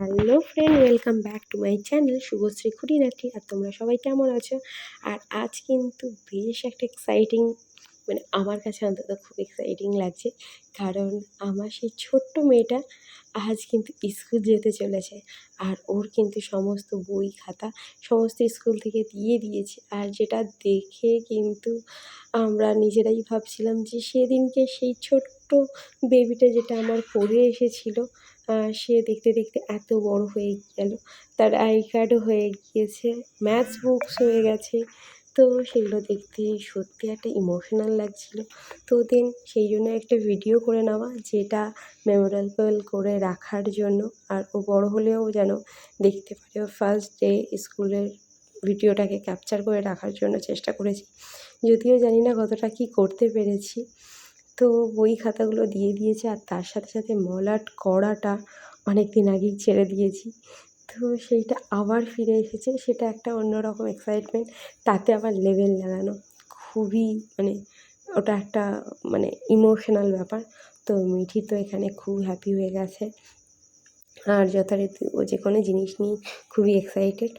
Hello friend welcome back to my channel Shubhashree খুঁটিনাটি আর তোমরা সবাই কেমন আছো? আর আজ কিন্তু বেশ একটা এক্সাইটিং মানে আমার কাছে অন্তত খুব এক্সাইটিং লাগছে। কারণ আমার সেই ছোট্ট মেয়েটা আজ কিন্তু স্কুল যেতে চলেছে। আর ওর কিন্তু সমস্ত বই খাতা সমস্ত স্কুল থেকে দিয়ে দিয়েছে। আর যেটা দেখে কিন্তু আমরা নিজেরাই ভাবছিলাম যে সেদিনকে সেই ছোট্ট বেবিটা যেটা আমার পড়ে এসেছিল সে দেখতে দেখতে এত বড় হয়ে গেল। তার আই কার্ডও হয়ে গিয়েছে ম্যাথস বুকস হয়ে গেছে। তো সেগুলো দেখতে সত্যি একটা ইমোশনাল লাগছিল। তো দেন সেই জন্য একটা ভিডিও করে নেওয়া যেটা মেমোরেবল করে রাখার জন্য। আর ও বড় হলেও যেন দেখতে পারে। ও ফার্স্ট ডে স্কুলের ভিডিওটাকে ক্যাপচার করে রাখার জন্য চেষ্টা করেছি। যদিও জানি না কতটা কী করতে পেরেছি। তো বই খাতাগুলো দিয়ে দিয়েছে আর তার সাথে সাথে মলাট করাটা অনেক দিন আগেই ছেড়ে দিয়েছি। তো সেইটা আবার ফিরে এসেছে, সেটা একটা অন্যরকম এক্সাইটমেন্ট তাতে আবার লেভেল লাগানো খুবই মানে ওটা একটা মানে ইমোশনাল ব্যাপার। তো মিঠি তো এখানে খুব হ্যাপি হয়ে গেছে। আর যথারীতি ও যে কোনো জিনিস নিয়ে খুবই এক্সাইটেড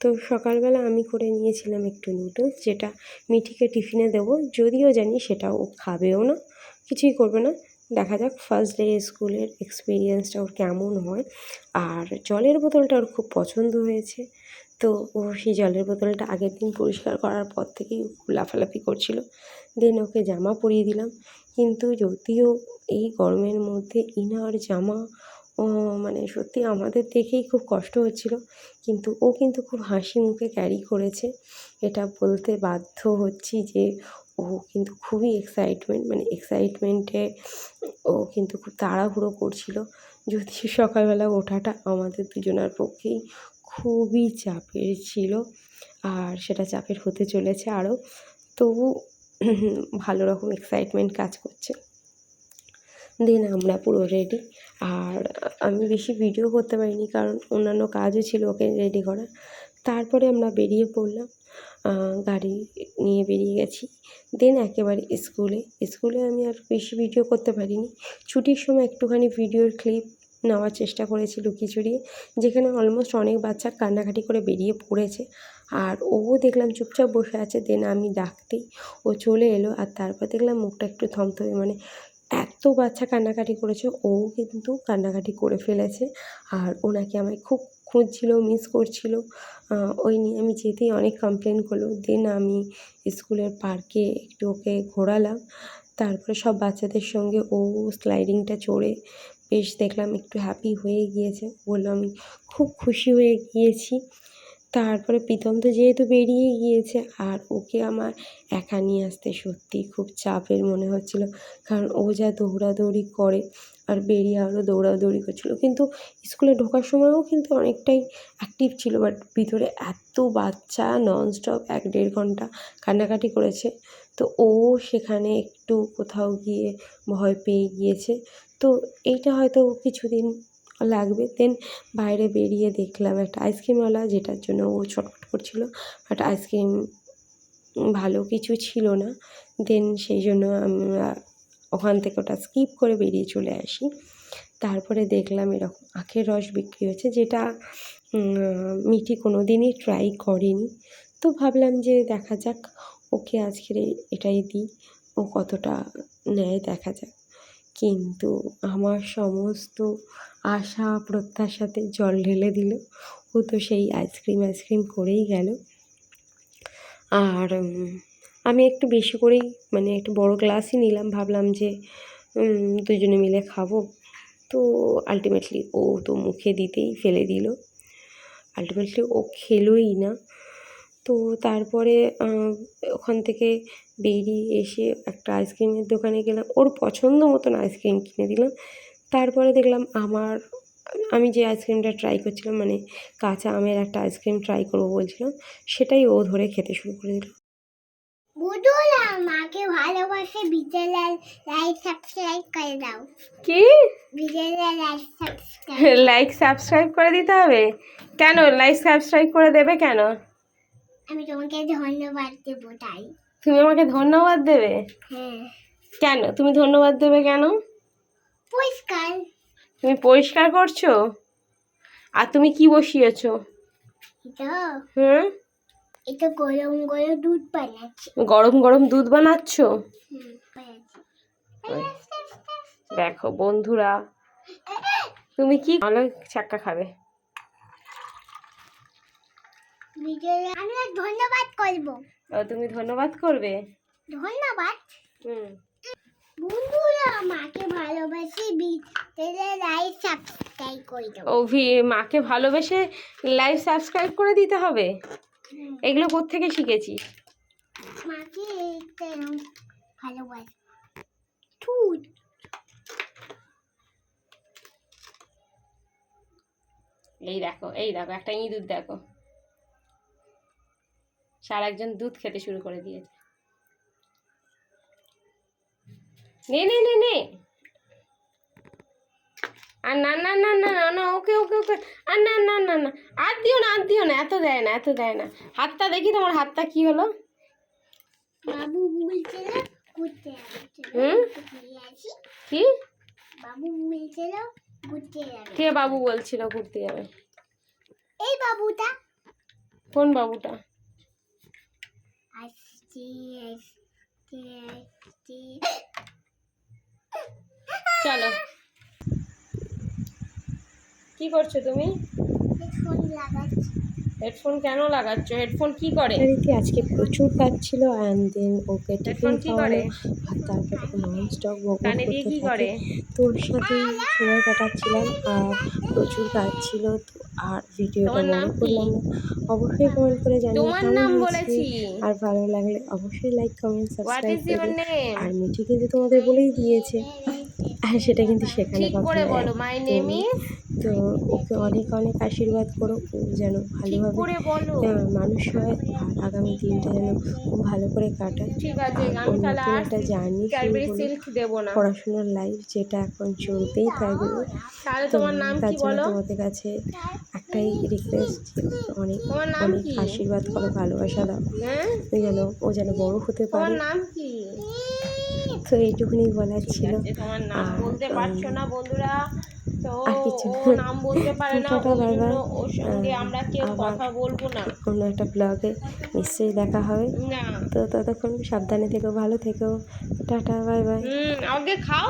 তো সকালবেলা আমি করে নিয়েছিলাম একটু নুডলস যেটা মিঠিকে টিফিনে দেবো, যদিও জানি সেটা ও খাবেও না, কিছুই করবে না। দেখা যাক ফার্স্ট ডে স্কুলের এক্সপিরিয়েন্সটা ওর কেমন হয়। আর জলের বোতলটা ওর খুব পছন্দ হয়েছে। তো ও সেই জলের বোতলটা আগের দিন পরিষ্কার করার পর থেকেই লাফালাফি করছিল। দেন ওকে জামা পরিয়ে দিলাম। কিন্তু যদিও এই গরমের মধ্যে ইনার জামা, ও মানে সত্যি আমাদের দেখেই খুব কষ্ট হচ্ছিল। কিন্তু ও কিন্তু খুব হাসি মুখে ক্যারি করেছে। এটা বলতে বাধ্য হচ্ছি যে ও কিন্তু খুবই এক্সাইটমেন্ট মানে এক্সাইটমেন্টে ও কিন্তু খুব তাড়াহুড়ো করছিল। যদিও সকালবেলা ওঠাটা আমাদের দুজনার পক্ষেই খুবই চাপের ছিল আর সেটা চাপের হতে চলেছে আরও। তবু ভালো রকম এক্সাইটমেন্ট কাজ করছে। দেন আমরা পুরো রেডি আর আমি বেশি ভিডিও করতে পারিনি কারণ অন্যান্য কাজও ছিল ওকে রেডি করা তারপরে আমরা বেরিয়ে পড়লাম। গাড়ি নিয়ে বেরিয়ে গেছি। দেন একেবারে স্কুলে। স্কুলে আমি আর বেশি ভিডিও করতে পারিনি। ছুটির সময় একটুখানি ভিডিওর ক্লিপ নেওয়ার চেষ্টা করেছি লুকিয়ে চুরিয়ে, যেখানে অলমোস্ট অনেক বাচ্চা কান্নাকাটি করে বেরিয়ে পড়েছে। আর ও দেখলাম চুপচাপ বসে আছে। দেন আমি ডাকতেই ও চলে এলো আর তারপর দেখলাম মুখটা একটু থমথমে মানে এত বাচ্চা কান্নাকাটি করেছে। ও কিন্তু কান্নাকাটি করে ফেলেছে। আর ওনাকে আমায় খুব খুঁজছিল মিস করছিল। ওই নিয়ে আমি যেতেই অনেক কমপ্লেন করল। দেন আমি স্কুলের পার্কে একটু ওকে ঘোরালাম। তারপরে সব বাচ্চাদের সঙ্গে ও স্লাইডিংটা চড়ে বেশ দেখলাম একটু হ্যাপি হয়ে গিয়েছে। বলল, আমি খুব খুশি হয়ে গিয়েছি। তারপরে প্রীতম তো যেহেতু বেরিয়ে গিয়েছে, আর ওকে আমার একা নিয়ে আসতে সত্যিই খুব চাপের মনে হচ্ছিল। কারণ ও যা দৌড়াদৌড়ি করে আর বেরিয়ে আরও দৌড়াদৌড়ি করছিল। কিন্তু স্কুলে ঢোকার সময়ও কিন্তু অনেকটাই অ্যাক্টিভ ছিল বাট ভিতরে এত বাচ্চা ননস্টপ এক দেড় ঘণ্টা কান্নাকাটি করেছে। তো ও সেখানে একটু কোথাও গিয়ে ভয় পেয়ে গিয়েছে। তো এইটা হয়তো কিছুদিন লাগবে। দেন বাইরে বেরিয়ে দেখলাম একটা আইসক্রিমওয়ালা যেটার জন্য ও ছটফট করছিল। বাট আইসক্রিম ভালো কিছু ছিল না। দেন সেই জন্য আমরা ওখান থেকে ওটা স্কিপ করে বেরিয়ে চলে আসি। তারপরে দেখলাম এরকম আখের রস বিক্রি হচ্ছে যেটা মিঠি কোনো দিনই ট্রাই করেনি। তো ভাবলাম যে দেখা যাক, ওকে আজকের এটাই দিই। ও কতটা নেয় দেখা যাক। কিন্তু আমার সমস্ত আশা, প্রত্যাশাতে জল ঢেলে দিল। ও তো সেই আইসক্রিম আইসক্রিম করেই গেল। আর আমি একটু বেশি করেই মানে একটু বড় গ্লাসই নিলাম। ভাবলাম যে দুজনে মিলে খাব। তো আলটিমেটলি ও তো মুখে দিতেই ফেলে দিল। আলটিমেটলি ও খেলোই না। তো তারপরে ওখান থেকে বেরিয়ে এসে একটা আইসক্রিমের দোকানে গেলাম। ওর পছন্দ মতন আইসক্রিম কিনে দিলাম। তারপরে দেখলাম আমার আমি যে আইসক্রিমটা ট্রাই করছিলাম মানে কাঁচা আমের একটা আইসক্রিম ট্রাই করব বলছিলাম সেটাই ও ধরে খেতে শুরু করে দিল। বুদুল আমাকে ভালোবাসে বিজেলাল লাইক সাবস্ক্রাইব করে দাও। কি? বিজেলাল লাইক সাবস্ক্রাইব লাইক সাবস্ক্রাইব করে দিতে হবে? কেন? লাইক সাবস্ক্রাইব করে দেবে কেন? আমি তোমাকে ধন্যবাদ দেবো তাই। তুমি আমাকে ধন্যবাদ দেবে? হ্যাঁ। কেন? তুমি ধন্যবাদ দেবে কেন? পরিষ্কার। তুমি পরিষ্কার করছ? আর তুমি কি বসিয়েছো? এটা? হুম? এটা গরম গরম দুধ বানাচ্ছি। গরম গরম দুধ বানাচ্ছো। দেখো বন্ধুরা তুমি কি ভালো চাক্কা খাবে। আমি ধন্যবাদ করব। ও তুমি ধন্যবাদ করবে? ধন্যবাদ। হুম। বন্ধুরা মাকে ভালোবাসি ভিতরে লাইক সাবস্ক্রাইব করে দেবো। ও ভি মাকে ভালোবেসে লাইভ সাবস্ক্রাইব করে দিতে হবে? এগুলো কোত্থেকে শিখেছি? মাকে ভালোবাসি। দুধ এই দেখো এই দেখো একটা ইঁদুর দেখো। সার একজন দুধ খেতে শুরু করে দিয়েছে। নে নে নে নে। আর না না না না না না ওকে ওকে ওকে। আর না না না না আর দিও না আর দিও না এত দেয় না এত দেয় না। হাতটা দেখি তোমার হাতটা কি হলো? বাবু বলছিল ঘুরতে হুম? কি? বাবু বলছিল ঘুরতে যাবে। কে বাবু বলছিল ঘুরতে যাবে? এই বাবুটা। কোন বাবুটা? চলো। কি করছ তুমি? ফোন লাগাচ্ছি। হেডফোন কেন লাগাচ্ছ? হেডফোন কি করে? রীতি আজকে প্রচুর কাজ ছিল অ্যান্ড দেন ওকে হেডফোন কি করে? আর তারপরে নন স্টপ বকবক কানে দিয়ে কি করে? তোর সাথেই সময় কাটাচ্ছিলাম আর প্রচুর কাজ ছিল তো আর ভিডিওটা বড়? করলাম না। অবশ্যই কমেন্ট করে জানিও তোমার কেমন নাম বলেছি। আর ভালো লাগলে অবশ্যই লাইক কমেন্ট সাবস্ক্রাইব করবে। আর মিঠি কিন্তু তোমাদের বলেই দিয়েছে। আর সেটা কিন্তু সেখানে তো ওকে অনেক অনেক আশীর্বাদ করো ও যেন ভালোভাবে মানুষ হয় আর আগামী দিনটা যেন খুব ভালো করে কাটায় ঠিক আছে আমি তাহলে আর একটা জার্নি শুরু সিল্ক দেবো না। পড়াশোনার লাইফ যেটা এখন চলতেই থাকবে। তাহলে তোমার নাম তার কি জন্য বলো? তোমাদের কাছে একটাই রিকোয়েস্ট অনেক অনেক আশীর্বাদ করো ভালোবাসা দাও। হ্যাঁ? যেন ও যেন বড় হতে তোমার পারে। নাম কি? তো এইটুকুনি বলার ছিল। তোমার নাম বলতে পারছ না বন্ধুরা? তো কিছু ও নাম বলতে পারে না জন্য ওর সঙ্গে আমরা কেউ কথা বলব না। কোনো একটা ব্লগে নিশ্চয়ই দেখা হবে। তো ততক্ষণ সাবধানে থেকো ভালো থেকো। Tata bye bye. আগে খাও।